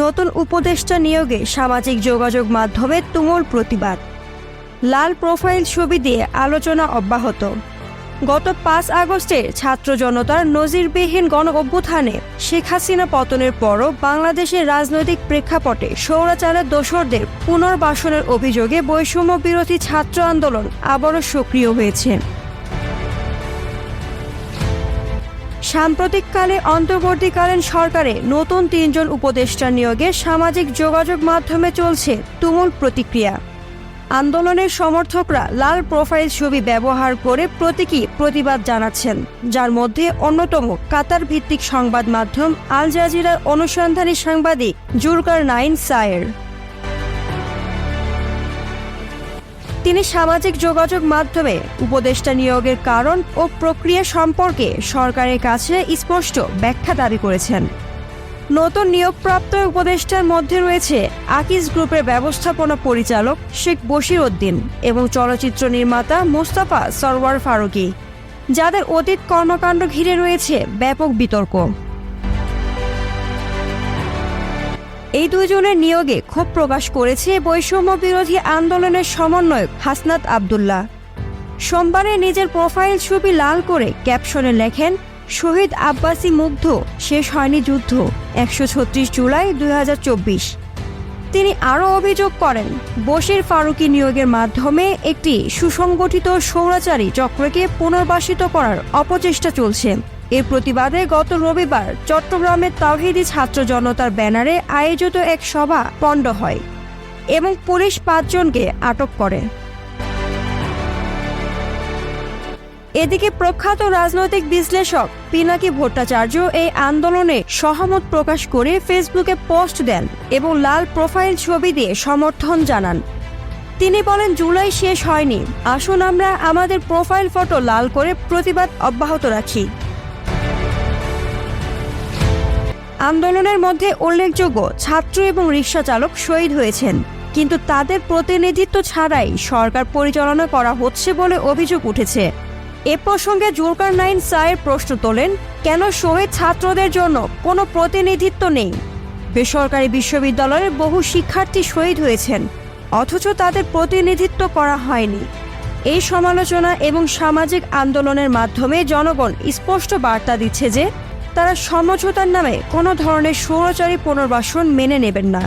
নতুন উপদেষ্টা নিয়োগে সামাজিক যোগাযোগ মাধ্যমে তুমুল প্রতিবাদ। লাল প্রোফাইল ছবি দিয়ে আলোচনা অব্যাহত। গত পাঁচ আগস্টে ছাত্র জনতার নজিরবিহীন গণ অভ্যুত্থানে শেখ হাসিনা পতনের পরও বাংলাদেশের রাজনৈতিক প্রেক্ষাপটে সৌরাচারের দোসরদের পুনর্বাসনের অভিযোগে বৈষম্য বিরোধী ছাত্র আন্দোলন আবারও সক্রিয় হয়েছে। সাম্প্রতিককালে অন্তর্বর্তীকালীন সরকারে নতুন তিনজন উপদেষ্টা নিয়োগে সামাজিক যোগাযোগ মাধ্যমে চলছে তুমুল প্রতিক্রিয়া। আন্দোলনের সমর্থকরা লাল প্রোফাইল ছবি ব্যবহার করে প্রতীকী প্রতিবাদ জানাচ্ছেন, যার মধ্যে অন্যতম কাতার ভিত্তিক সংবাদ মাধ্যম আল জাজিরার অনুসন্ধানী সাংবাদিক জুরকার নাইন সায়ের। তিনি সামাজিক যোগাযোগ মাধ্যমে উপদেষ্টা নিয়োগের কারণ ও প্রক্রিয়া সম্পর্কে সরকারের কাছে স্পষ্ট ব্যাখ্যা দাবি করেছেন। নতুন নিয়োগপ্রাপ্ত উপদেষ্টার মধ্যে রয়েছে আকিজ গ্রুপের ব্যবস্থাপনা পরিচালক শেখ বশির উদ্দিন এবং চলচ্চিত্র নির্মাতা মোস্তাফা সরওয়ার ফারুকি, যাদের অতীত কর্মকাণ্ড ঘিরে রয়েছে ব্যাপক বিতর্ক। এই দুজনের নিয়োগে ক্ষোভ প্রকাশ করেছে বৈষম্য বিরোধী আন্দোলনের সমন্বয়ক হাসনাত আবদুল্লাহ। সোমবারে নিজের প্রোফাইল ছবি লাল করে ক্যাপশনে লেখেন, শহীদ আব্বাসি মুগ্ধ, শেষ হয়নি যুদ্ধ, একশো ছত্রিশ জুলাই দুই তিনি আরও অভিযোগ করেন, বশির ফারুকি নিয়োগের মাধ্যমে একটি সুসংগঠিত সৌরাচারী চক্রকে পুনর্বাসিত করার অপচেষ্টা চলছে। এর প্রতিবাদে গত রবিবার চট্টগ্রামের তাওহিদি ছাত্র জনতার ব্যানারে আয়োজিত এক সভা পণ্ড হয় এবং পুলিশ পাঁচজনকে আটক করে। এদিকে প্রখ্যাত রাজনৈতিক বিশ্লেষক পিনাকি ভট্টাচার্য এই আন্দোলনে সহমত প্রকাশ করে ফেসবুকে পোস্ট দেন এবং লাল প্রোফাইল ছবি দিয়ে সমর্থন জানান। তিনি বলেন, জুলাই শেষ হয়নি। আসুন আমরা আমাদের প্রোফাইল ফটো লাল করে প্রতিবাদ অব্যাহত রাখি। আন্দোলনের মধ্যে উল্লেখযোগ্য ছাত্র এবং রিক্সা চালক শহীদ হয়েছেন। কিন্তু তাদের প্রতিনিধিত্ব ছাড়াই সরকার পরিচালনা করা হচ্ছে বলে অভিযোগ উঠেছে। এ প্রসঙ্গে জুলকার নাইন সায়ের প্রশ্ন তোলেন, কেন শহীদ ছাত্রদের জন্য কোনো প্রতিনিধিত্ব নেই? বেসরকারি বিশ্ববিদ্যালয়ের বহু শিক্ষার্থী শহীদ হয়েছেন, অথচ তাদের প্রতিনিধিত্ব করা হয়নি। এই সমালোচনা এবং সামাজিক আন্দোলনের মাধ্যমে জনগণ স্পষ্ট বার্তা দিচ্ছে যে তারা সমঝোতার নামে কোনো ধরনের সৌরচারী পুনর্বাসন মেনে নেবেন না।